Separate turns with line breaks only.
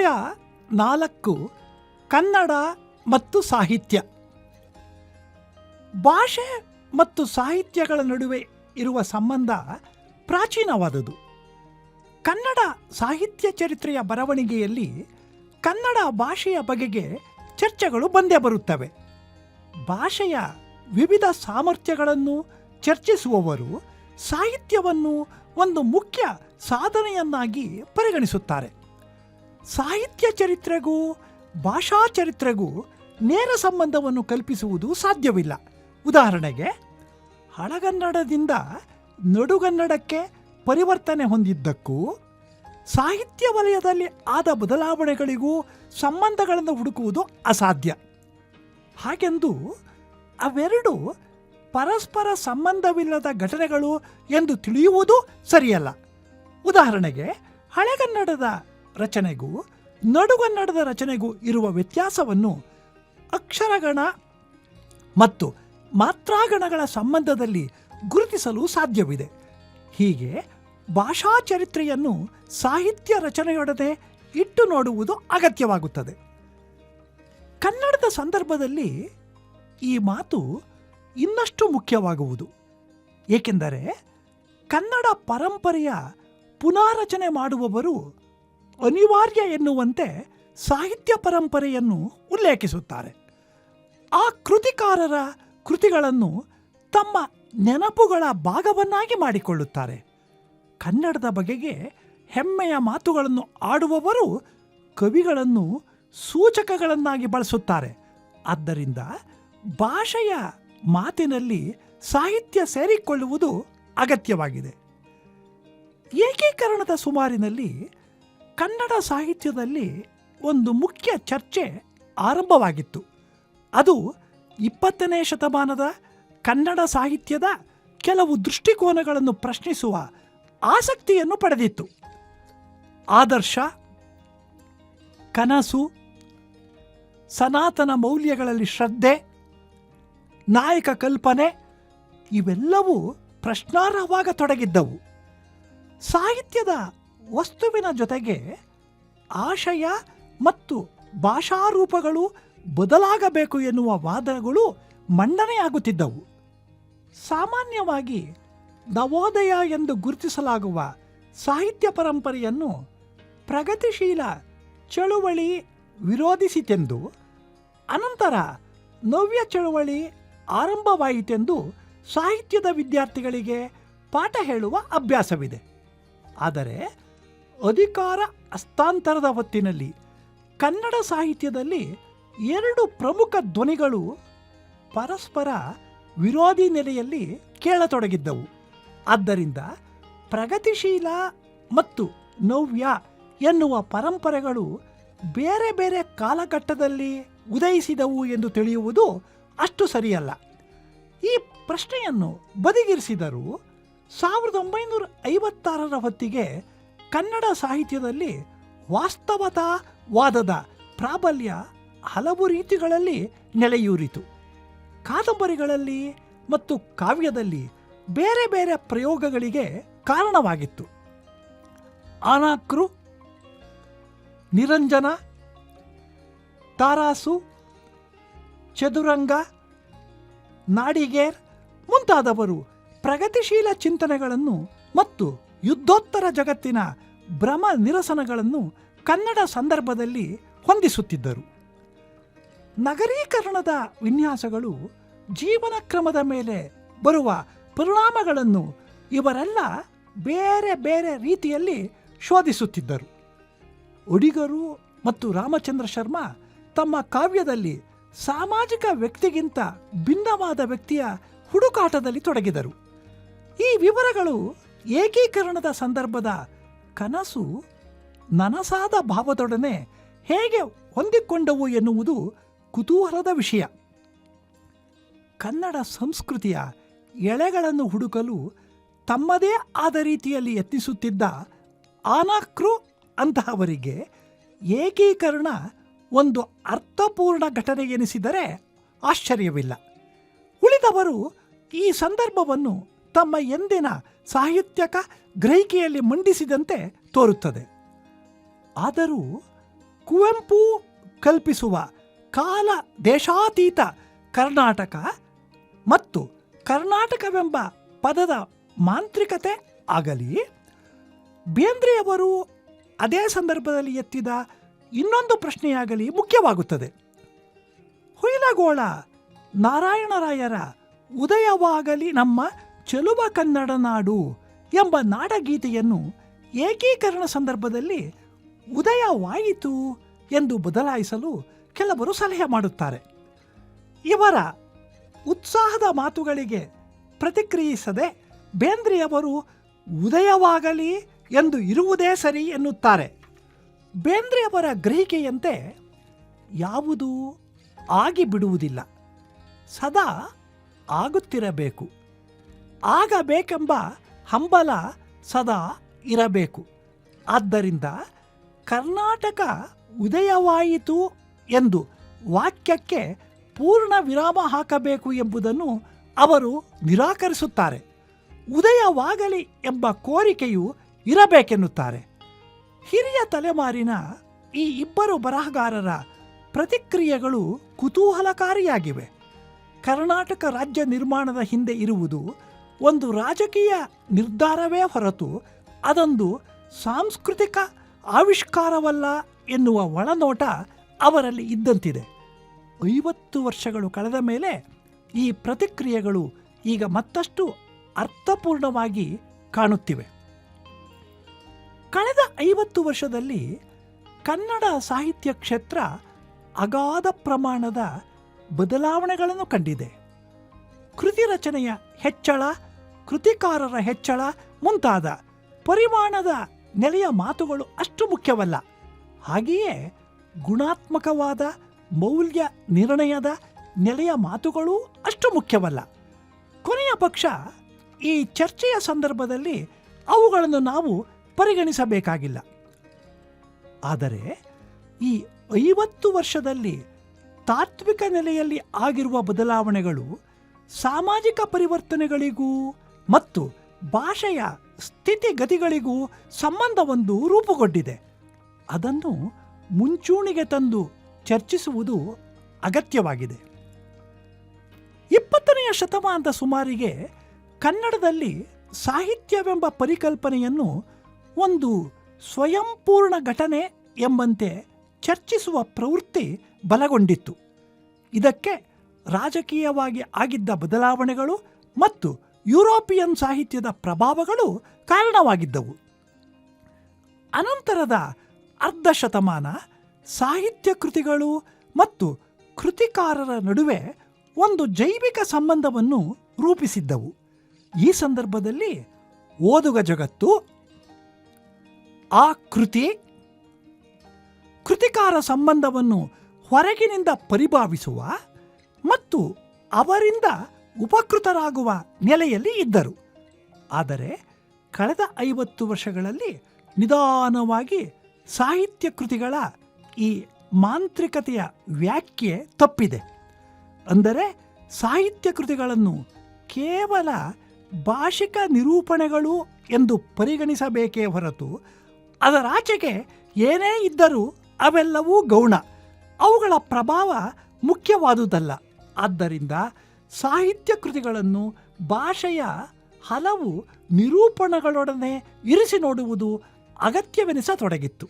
ಅಧ್ಯಾಯ ನಾಲ್ಕು, ಕನ್ನಡ ಮತ್ತು ಸಾಹಿತ್ಯ. ಭಾಷೆ ಮತ್ತು ಸಾಹಿತ್ಯಗಳ ನಡುವೆ ಇರುವ ಸಂಬಂಧ ಪ್ರಾಚೀನವಾದದು ಕನ್ನಡ ಸಾಹಿತ್ಯ ಚರಿತ್ರೆಯ ಬರವಣಿಗೆಯಲ್ಲಿ ಕನ್ನಡ ಭಾಷೆಯ ಬಗೆಗೆ ಚರ್ಚೆಗಳು ಬಂದೇ ಬರುತ್ತವೆ. ಭಾಷೆಯ ವಿವಿಧ ಸಾಮರ್ಥ್ಯಗಳನ್ನು ಚರ್ಚಿಸುವವರು ಸಾಹಿತ್ಯವನ್ನು ಒಂದು ಮುಖ್ಯ ಸಾಧನೆಯನ್ನಾಗಿ ಪರಿಗಣಿಸುತ್ತಾರೆ. ಸಾಹಿತ್ಯ ಚರಿತ್ರೆಗೂ, ಭಾಷಾ ಚರಿತ್ರೆಗೂ ನೇರ ಸಂಬಂಧವನ್ನು ಕಲ್ಪಿಸುವುದು ಸಾಧ್ಯವಿಲ್ಲ. ಉದಾಹರಣೆಗೆ, ಹಳಗನ್ನಡದಿಂದ ನಡುಗನ್ನಡಕ್ಕೆ ಪರಿವರ್ತನೆ ಹೊಂದಿದ್ದಕ್ಕೂ, ಸಾಹಿತ್ಯ ವಲಯದಲ್ಲಿ ಆದ ಬದಲಾವಣೆಗಳಿಗೂ ಸಂಬಂಧಗಳನ್ನು ಹುಡುಕುವುದು ಅಸಾಧ್ಯ. ಹಾಗೆಂದು ಅವೆರಡು ಪರಸ್ಪರ ಸಂಬಂಧವಿಲ್ಲದ ಘಟನೆಗಳು ಎಂದು ತಿಳಿಯುವುದು ಸರಿಯಲ್ಲ. ಉದಾಹರಣೆಗೆ, ಹಳೆಗನ್ನಡದ ರಚನೆಗೂ ನಡುಗನ್ನಡದ ರಚನೆಗೂ ಇರುವ ವ್ಯತ್ಯಾಸವನ್ನು ಅಕ್ಷರಗಣ ಮತ್ತು ಮಾತ್ರಾಗಣಗಳ ಸಂಬಂಧದಲ್ಲಿ ಗುರುತಿಸಲು ಸಾಧ್ಯವಿದೆ. ಹೀಗೆ ಭಾಷಾ ಚರಿತ್ರೆಯನ್ನು ಸಾಹಿತ್ಯ ರಚನೆಯೊಡನೆ ಇಟ್ಟು ನೋಡುವುದು ಅಗತ್ಯವಾಗುತ್ತದೆ. ಕನ್ನಡದ ಸಂದರ್ಭದಲ್ಲಿ ಈ ಮಾತು ಇನ್ನಷ್ಟು ಮುಖ್ಯವಾಗುವುದು. ಏಕೆಂದರೆ ಕನ್ನಡ ಪರಂಪರೆಯ ಪುನಾರಚನೆ ಮಾಡುವವರು ಅನಿವಾರ್ಯ ಎನ್ನುವಂತೆ ಸಾಹಿತ್ಯ ಪರಂಪರೆಯನ್ನು ಉಲ್ಲೇಖಿಸುತ್ತಾರೆ. ಆ ಕೃತಿಕಾರರ ಕೃತಿಗಳನ್ನು ತಮ್ಮ ನೆನಪುಗಳ ಭಾಗವನ್ನಾಗಿ ಮಾಡಿಕೊಳ್ಳುತ್ತಾರೆ. ಕನ್ನಡದ ಬಗೆಗೆ ಹೆಮ್ಮೆಯ ಮಾತುಗಳನ್ನು ಆಡುವವರು ಕವಿಗಳನ್ನು ಸೂಚಕಗಳನ್ನಾಗಿ ಬಳಸುತ್ತಾರೆ. ಆದ್ದರಿಂದ ಭಾಷೆಯ ಮಾತಿನಲ್ಲಿ ಸಾಹಿತ್ಯ ಸೇರಿಕೊಳ್ಳುವುದು ಅಗತ್ಯವಾಗಿದೆ. ಏಕೀಕರಣದ ಸುಮಾರಿನಲ್ಲಿ ಕನ್ನಡ ಸಾಹಿತ್ಯದಲ್ಲಿ ಒಂದು ಮುಖ್ಯ ಚರ್ಚೆ ಆರಂಭವಾಗಿತ್ತು. ಅದು ಇಪ್ಪತ್ತನೇ ಶತಮಾನದ ಕನ್ನಡ ಸಾಹಿತ್ಯದ ಕೆಲವು ದೃಷ್ಟಿಕೋನಗಳನ್ನು ಪ್ರಶ್ನಿಸುವ ಆಸಕ್ತಿಯನ್ನು ಪಡೆದಿತ್ತು. ಆದರ್ಶ, ಕನಸು, ಸನಾತನ ಮೌಲ್ಯಗಳಲ್ಲಿ ಶ್ರದ್ಧೆ, ನಾಯಕ ಕಲ್ಪನೆ ಇವೆಲ್ಲವೂ ಪ್ರಶ್ನಾರ್ಹವಾಗತೊಡಗಿದ್ದವು. ಸಾಹಿತ್ಯದ ವಸ್ತುವಿನ ಜೊತೆಗೆ ಆಶಯ ಮತ್ತು ಭಾಷಾರೂಪಗಳು ಬದಲಾಗಬೇಕು ಎನ್ನುವ ವಾದಗಳು ಮಂಡನೆಯಾಗುತ್ತಿದ್ದವು ಸಾಮಾನ್ಯವಾಗಿ ನವೋದಯ ಎಂದು ಗುರುತಿಸಲಾಗುವ ಸಾಹಿತ್ಯ ಪರಂಪರೆಯನ್ನು ಪ್ರಗತಿಶೀಲ ಚಳುವಳಿ ವಿರೋಧಿಸಿತೆಂದು, ಅನಂತರ ನವ್ಯ ಚಳುವಳಿ ಆರಂಭವಾಯಿತೆಂದು ಸಾಹಿತ್ಯದ ವಿದ್ಯಾರ್ಥಿಗಳಿಗೆ ಪಾಠ ಹೇಳುವ ಅಭ್ಯಾಸವಿದೆ. ಆದರೆ ಅಧಿಕಾರ ಹಸ್ತಾಂತರದ ಹೊತ್ತಿನಲ್ಲಿ ಕನ್ನಡ ಸಾಹಿತ್ಯದಲ್ಲಿ ಎರಡು ಪ್ರಮುಖ ಧ್ವನಿಗಳು ಪರಸ್ಪರ ವಿರೋಧಿ ನೆಲೆಯಲ್ಲಿ ಕೇಳತೊಡಗಿದ್ದವು. ಆದ್ದರಿಂದ ಪ್ರಗತಿಶೀಲ ಮತ್ತು ನವ್ಯ ಎನ್ನುವ ಪರಂಪರೆಗಳು ಬೇರೆ ಬೇರೆ ಕಾಲಘಟ್ಟದಲ್ಲಿ ಉದಯಿಸಿದವು ಎಂದು ತಿಳಿಯುವುದು ಅಷ್ಟು ಸರಿಯಲ್ಲ. ಈ ಪ್ರಶ್ನೆಯನ್ನು ಬದಿಗಿರಿಸಿದರೂ ಸಾವಿರದ ಒಂಬೈನೂರ ಐವತ್ತಾರರ ಹೊತ್ತಿಗೆ ಕನ್ನಡ ಸಾಹಿತ್ಯದಲ್ಲಿ ವಾಸ್ತವತಾವಾದದ ಪ್ರಾಬಲ್ಯ ಹಲವು ರೀತಿಗಳಲ್ಲಿ ನೆಲೆಯೂರಿತು. ಕಾದಂಬರಿಗಳಲ್ಲಿ ಮತ್ತು ಕಾವ್ಯದಲ್ಲಿ ಬೇರೆ ಬೇರೆ ಪ್ರಯೋಗಗಳಿಗೆ ಕಾರಣವಾಗಿತ್ತು. ಆನಾಕೃ ನಿರಂಜನ, ತಾರಾಸು, ಚದುರಂಗ, ನಾಡಿಗೇರ್ ಮುಂತಾದವರು ಪ್ರಗತಿಶೀಲ ಚಿಂತನೆಗಳನ್ನು ಮತ್ತು ಯುದ್ಧೋತ್ತರ ಜಗತ್ತಿನ ಭ್ರಮ ನಿರಸನಗಳನ್ನು ಕನ್ನಡ ಸಂದರ್ಭದಲ್ಲಿ ಹೊಂದಿಸುತ್ತಿದ್ದರು. ನಗರೀಕರಣದ ವಿನ್ಯಾಸಗಳು ಜೀವನ ಕ್ರಮದ ಮೇಲೆ ಬರುವ ಪರಿಣಾಮಗಳನ್ನು ಇವರೆಲ್ಲ ಬೇರೆ ಬೇರೆ ರೀತಿಯಲ್ಲಿ ಶೋಧಿಸುತ್ತಿದ್ದರು. ಉಡಿಗರು ಮತ್ತು ರಾಮಚಂದ್ರ ಶರ್ಮಾ ತಮ್ಮ ಕಾವ್ಯದಲ್ಲಿ ಸಾಮಾಜಿಕ ವ್ಯಕ್ತಿಗಿಂತ ಭಿನ್ನವಾದ ವ್ಯಕ್ತಿಯ ಹುಡುಕಾಟದಲ್ಲಿ ತೊಡಗಿದರು. ಈ ವಿವರಗಳು ಏಕೀಕರಣದ ಸಂದರ್ಭದ ಕನಸು ನನಸಾದ ಭಾವದೊಡನೆ ಹೇಗೆ ಹೊಂದಿಕೊಂಡವು ಎನ್ನುವುದು ಕುತೂಹಲದ ವಿಷಯ. ಕನ್ನಡ ಸಂಸ್ಕೃತಿಯ ಎಳೆಗಳನ್ನು ಹುಡುಕಲು ತಮ್ಮದೇ ಆದ ರೀತಿಯಲ್ಲಿ ಯತ್ನಿಸುತ್ತಿದ್ದ ಆನಾಕ್ರು ಅಂತಹವರಿಗೆ ಏಕೀಕರಣ ಒಂದು ಅರ್ಥಪೂರ್ಣ ಘಟನೆ ಎನಿಸಿದರೆ ಆಶ್ಚರ್ಯವಿಲ್ಲ. ಉಳಿದವರು ಈ ಸಂದರ್ಭವನ್ನು ತಮ್ಮ ಎಂದಿನ ಸಾಹಿತ್ಯಕ ಗ್ರಹಿಕೆಯಲ್ಲಿ ಮಂಡಿಸಿದಂತೆ ತೋರುತ್ತದೆ. ಆದರೂ ಕುವೆಂಪು ಕಲ್ಪಿಸುವ ಕಾಲ ದೇಶಾತೀತ ಕರ್ನಾಟಕ ಮತ್ತು ಕರ್ನಾಟಕವೆಂಬ ಪದದ ಮಾಂತ್ರಿಕತೆ ಆಗಲಿ ಬೇಂದ್ರೆಯವರು ಅದೇ ಸಂದರ್ಭದಲ್ಲಿ ಎತ್ತಿದ ಇನ್ನೊಂದು ಪ್ರಶ್ನೆಯಾಗಲಿ ಮುಖ್ಯವಾಗುತ್ತದೆ. ಹುಯಿಲಗೋಳ ನಾರಾಯಣರಾಯರ ಉದಯವಾಗಲಿ ನಮ್ಮ ಚೆಲುವ ಕನ್ನಡ ನಾಡು ಎಂಬ ನಾಡಗೀತೆಯನ್ನು ಏಕೀಕರಣ ಸಂದರ್ಭದಲ್ಲಿ ಉದಯವಾಯಿತು ಎಂದು ಬದಲಾಯಿಸಲು ಕೆಲವರು ಸಲಹೆ ಮಾಡುತ್ತಾರೆ. ಇವರ ಉತ್ಸಾಹದ ಮಾತುಗಳಿಗೆ ಪ್ರತಿಕ್ರಿಯಿಸದೆ ಬೇಂದ್ರೆಯವರು ಉದಯವಾಗಲಿ ಎಂದು ಇರುವುದೇ ಸರಿ ಎನ್ನುತ್ತಾರೆ. ಬೇಂದ್ರೆಯವರ ಗ್ರಹಿಕೆಯಂತೆ ಯಾವುದೂ ಆಗಿ ಬಿಡುವುದಿಲ್ಲ ಸದಾ ಆಗುತ್ತಿರಬೇಕು. ಆಗಬೇಕೆಂಬ ಹಂಬಲ ಸದಾ ಇರಬೇಕು. ಆದ್ದರಿಂದ ಕರ್ನಾಟಕ ಉದಯವಾಯಿತು ಎಂದು ವಾಕ್ಯಕ್ಕೆ ಪೂರ್ಣ ವಿರಾಮ ಹಾಕಬೇಕು ಎಂಬುದನ್ನು ಅವರು ನಿರಾಕರಿಸುತ್ತಾರೆ. ಉದಯವಾಗಲಿ ಎಂಬ ಕೋರಿಕೆಯು ಇರಬೇಕೆನ್ನುತ್ತಾರೆ. ಹಿರಿಯ ತಲೆಮಾರಿನ ಈ ಇಬ್ಬರು ಬರಹಗಾರರ ಪ್ರತಿಕ್ರಿಯೆಗಳು ಕುತೂಹಲಕಾರಿಯಾಗಿವೆ. ಕರ್ನಾಟಕ ರಾಜ್ಯ ನಿರ್ಮಾಣದ ಹಿಂದೆ ಇರುವುದು ಒಂದು ರಾಜಕೀಯ ನಿರ್ಧಾರವೇ ಹೊರತು ಅದೊಂದು ಸಾಂಸ್ಕೃತಿಕ ಆವಿಷ್ಕಾರವಲ್ಲ ಎನ್ನುವ ಒಳನೋಟ ಅವರಲ್ಲಿ ಇದ್ದಂತಿದೆ. ಐವತ್ತು ವರ್ಷಗಳು ಕಳೆದ ಮೇಲೆ ಈ ಪ್ರತಿಕ್ರಿಯೆಗಳು ಈಗ ಮತ್ತಷ್ಟು ಅರ್ಥಪೂರ್ಣವಾಗಿ ಕಾಣುತ್ತಿವೆ. ಕಳೆದ ಐವತ್ತು ವರ್ಷದಲ್ಲಿ ಕನ್ನಡ ಸಾಹಿತ್ಯ ಕ್ಷೇತ್ರ ಅಗಾಧ ಪ್ರಮಾಣದ ಬದಲಾವಣೆಗಳನ್ನು ಕಂಡಿದೆ. ಕೃತಿ ರಚನೆಯ ಹೆಚ್ಚಳ ಕೃತಿಕಾರರ ಹೆಚ್ಚಳ ಮುಂತಾದ ಪರಿಮಾಣದ ನೆಲೆಯ ಮಾತುಗಳು ಅಷ್ಟು ಮುಖ್ಯವಲ್ಲ. ಹಾಗೆಯೇ ಗುಣಾತ್ಮಕವಾದ ಮೌಲ್ಯ ನಿರ್ಣಯದ ನೆಲೆಯ ಮಾತುಗಳೂ ಅಷ್ಟು ಮುಖ್ಯವಲ್ಲ. ಕೊನೆಯ ಪಕ್ಷ ಈ ಚರ್ಚೆಯ ಸಂದರ್ಭದಲ್ಲಿ ಅವುಗಳನ್ನು ನಾವು ಪರಿಗಣಿಸಬೇಕಾಗಿಲ್ಲ. ಆದರೆ ಈ ಐವತ್ತು ವರ್ಷದಲ್ಲಿ ತಾತ್ವಿಕ ನೆಲೆಯಲ್ಲಿ ಆಗಿರುವ ಬದಲಾವಣೆಗಳು ಸಾಮಾಜಿಕ ಪರಿವರ್ತನೆಗಳಿಗೂ ಮತ್ತು ಭಾಷೆಯ ಸ್ಥಿತಿಗತಿಗಳಿಗೂ ಸಂಬಂಧವೊಂದು ರೂಪುಗೊಂಡಿದೆ. ಅದನ್ನು ಮುಂಚೂಣಿಗೆ ತಂದು ಚರ್ಚಿಸುವುದು ಅಗತ್ಯವಾಗಿದೆ. ಇಪ್ಪತ್ತನೆಯ ಶತಮಾನದ ಸುಮಾರಿಗೆ ಕನ್ನಡದಲ್ಲಿ ಸಾಹಿತ್ಯವೆಂಬ ಪರಿಕಲ್ಪನೆಯನ್ನು ಒಂದು ಸ್ವಯಂಪೂರ್ಣ ಘಟನೆ ಎಂಬಂತೆ ಚರ್ಚಿಸುವ ಪ್ರವೃತ್ತಿ ಬಲಗೊಂಡಿತ್ತು. ಇದಕ್ಕೆ ರಾಜಕೀಯವಾಗಿ ಆಗಿದ್ದ ಬದಲಾವಣೆಗಳು ಮತ್ತು ಯುರೋಪಿಯನ್ ಸಾಹಿತ್ಯದ ಪ್ರಭಾವಗಳು ಕಾರಣವಾಗಿದ್ದವು. ಅನಂತರದ ಅರ್ಧ ಶತಮಾನ ಸಾಹಿತ್ಯ ಕೃತಿಗಳು ಮತ್ತು ಕೃತಿಕಾರರ ನಡುವೆ ಒಂದು ಜೈವಿಕ ಸಂಬಂಧವನ್ನು ರೂಪಿಸಿದ್ದವು. ಈ ಸಂದರ್ಭದಲ್ಲಿ ಓದುಗ ಜಗತ್ತು, ಆ ಕೃತಿ, ಕೃತಿಕಾರ ಸಂಬಂಧವನ್ನು ಹೊರಗಿನಿಂದ ಪರಿಭಾವಿಸುವ ಮತ್ತು ಅವರಿಂದ ಉಪಕೃತರಾಗುವ ನೆಲೆಯಲ್ಲಿ ಇದ್ದರು. ಆದರೆ ಕಳೆದ ಐವತ್ತು ವರ್ಷಗಳಲ್ಲಿ ನಿಧಾನವಾಗಿ ಸಾಹಿತ್ಯ ಕೃತಿಗಳ ಈ ಮಾಂತ್ರಿಕತೆಯ ವ್ಯಾಖ್ಯೆ ತಪ್ಪಿದೆ. ಅಂದರೆ ಸಾಹಿತ್ಯ ಕೃತಿಗಳನ್ನು ಕೇವಲ ಭಾಷಿಕ ನಿರೂಪಣೆಗಳು ಎಂದು ಪರಿಗಣಿಸಬೇಕೇ ಹೊರತು ಅದರಾಚೆಗೆ ಏನೇ ಇದ್ದರೂ ಅವೆಲ್ಲವೂ ಗೌಣ. ಅವುಗಳ ಪ್ರಭಾವ ಮುಖ್ಯವಾದುದಲ್ಲ. ಆದ್ದರಿಂದ ಸಾಹಿತ್ಯ ಕೃತಿಗಳನ್ನು ಭಾಷೆಯ ಹಲವು ನಿರೂಪಣಗಳೊಡನೆ ಇರಿಸಿ ನೋಡುವುದು ಅಗತ್ಯವೆನಿಸತೊಡಗಿತ್ತು